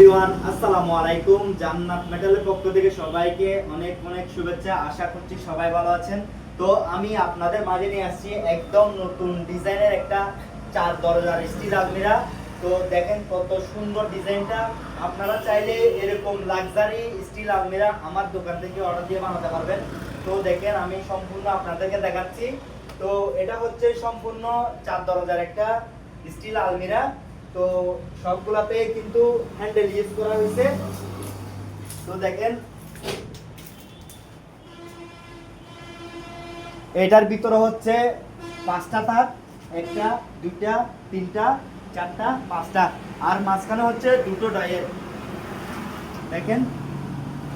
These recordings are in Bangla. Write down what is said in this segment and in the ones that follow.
এভরিওয়ান, আসসালামু আলাইকুম। জান্নাত মেটালের পক্ষ থেকে সবাইকে অনেক অনেক শুভেচ্ছা। আশা করছি সবাই ভালো আছেন। তো আমি আপনাদের মাঝে নিয়ে আসছি একদম নতুন ডিজাইনের একটা চার দরজার স্টিল আলমিরা। তো দেখেন কত সুন্দর ডিজাইনটা। আপনারা চাইলে এরকম লাক্সারি স্টিল আলমিরা আমার দোকান থেকে অর্ডার দিয়ে বানাতে পারবেন। তো দেখেন, আমি সম্পূর্ণ আপনাদেরকে দেখাচ্ছি। তো এটা হচ্ছে সম্পূর্ণ চার দরজার একটা স্টিল আলমিরা। তো সবগুলাতে কিন্তু হ্যান্ডেল ইউজ করা হয়েছে। তো দেখেন, এটার ভিতরে হচ্ছে পাঁচটা তার, একটা, দুইটা, তিনটা, চারটা, পাঁচটা, আর মাঝখানে হচ্ছে দুটো ডাইয়ের। দেখেন,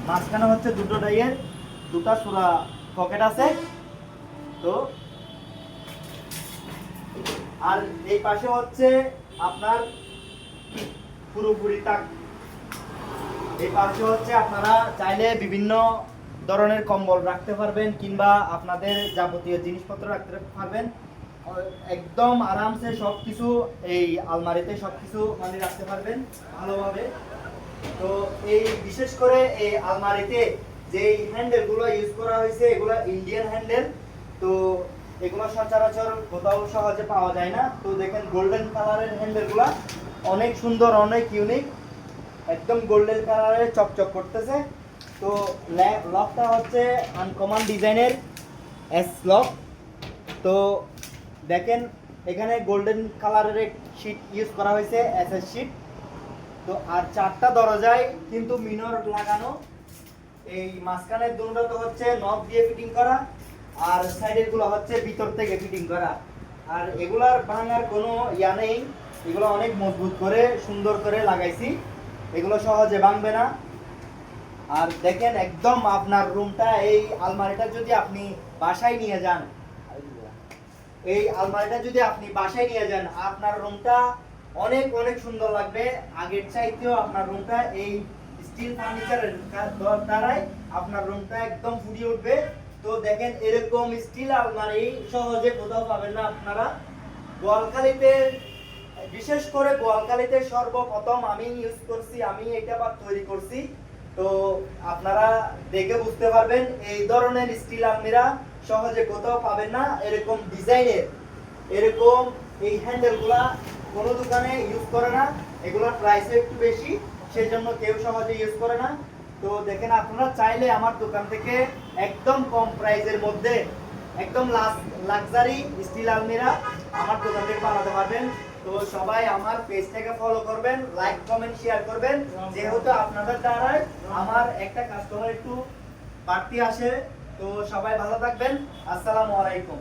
মাঝখানে হচ্ছে দুটো ডাইয়ের, দুটা সুরা পকেট আছে। তো, আর এই পাশে হচ্ছে আপনার পুরোপুরি এই পাশে হচ্ছে আপনারা চাইলে বিভিন্ন ধরনের কম্বল রাখতে পারবেন কিংবা আপনাদের যাবতীয় জিনিসপত্র রাখতে পারবেন। একদম আরামসে সব কিছু এই আলমারিতে সব কিছু মানে রাখতে পারবেন ভালোভাবে। তো এই বিশেষ করে এই আলমারিতে যে হ্যান্ডেলগুলো ইউজ করা হয়েছে, এগুলো ইন্ডিয়ান হ্যান্ডেল তো এগুলো সচরাচর কোথাও সহজে পাওয়া যায় না। তো দেখেন গোল্ডেন কালারের হ্যান্ডেলগুলো অনেক সুন্দর, অনেক ইউনিক একদম গোল্ডেন কালারের চকচক করতেছে। তো লকটা হচ্ছে আনকমন ডিজাইনের এস লক তো দেখেন, এখানে গোল্ডেন কালারের শিট ইউজ করা হয়েছে এস এস শিট তো আর চারটা দরজায় কিন্তু মিনর লাগানো। এই মাঝখানের দুটো তো হচ্ছে নব দিয়ে ফিটিং করা। আর সাইডেরগুলো হচ্ছে ভিতর থেকে ফিটিং করা। আর এগুলার ভাঙার কোনো ইয়া নেই। এগুলো অনেক মজবুত করে, সুন্দর করে লাগাইছি। এগুলো সহজে ভাঙবে না। আর দেখেন একদম আপনার রুমটা এই আলমারিটা যদি আপনি বাসায় নিয়ে যান, এই আলমারিটা যদি আপনি বাসায় নিয়ে যান, আপনার রুমটা অনেক অনেক সুন্দর লাগবে। আগের চাইতেও আপনার রুমটা এই স্টিল ফার্নিচারের দ্বারাই আপনার রুমটা একদম ফুটিয়ে উঠবে। তো দেখেন এরকম স্টিল আলমারি সহজে কোথাও পাবেন না আপনারা। গোয়ালখালীতে, বিশেষ করে গোয়ালখালীতে সর্বপ্রথম আমি ইউজ করছি, আমি এটা বা তৈরি করছি। তো আপনারা দেখে বুঝতে পারবেন, এই ধরনের স্টিল আলমিরা সহজে কোথাও পাবেন না। এরকম ডিজাইনের, এরকম এই হ্যান্ডেলগুলা কোনো দোকানে ইউজ করে না। এগুলোর প্রাইসও একটু বেশি সেই জন্য কেউ সহজে ইউজ করে না। তো দেখেন আপনারা চাইলে আমার দোকান থেকে একদম কম প্রাইসের মধ্যে একদম লাক্সারি স্টিল আলমিরা আমার দোকান থেকে বানাতে পারবেন। তো সবাই আমার পেজটাকে ফলো করবেন লাইক কমেন্ট শেয়ার করবেন। যেহেতু আপনাদের দ্বারাই আমার একটা কাস্টমার একটু বাড়তি আসে, তো সবাই ভালো থাকবেন। আসসালামু আলাইকুম।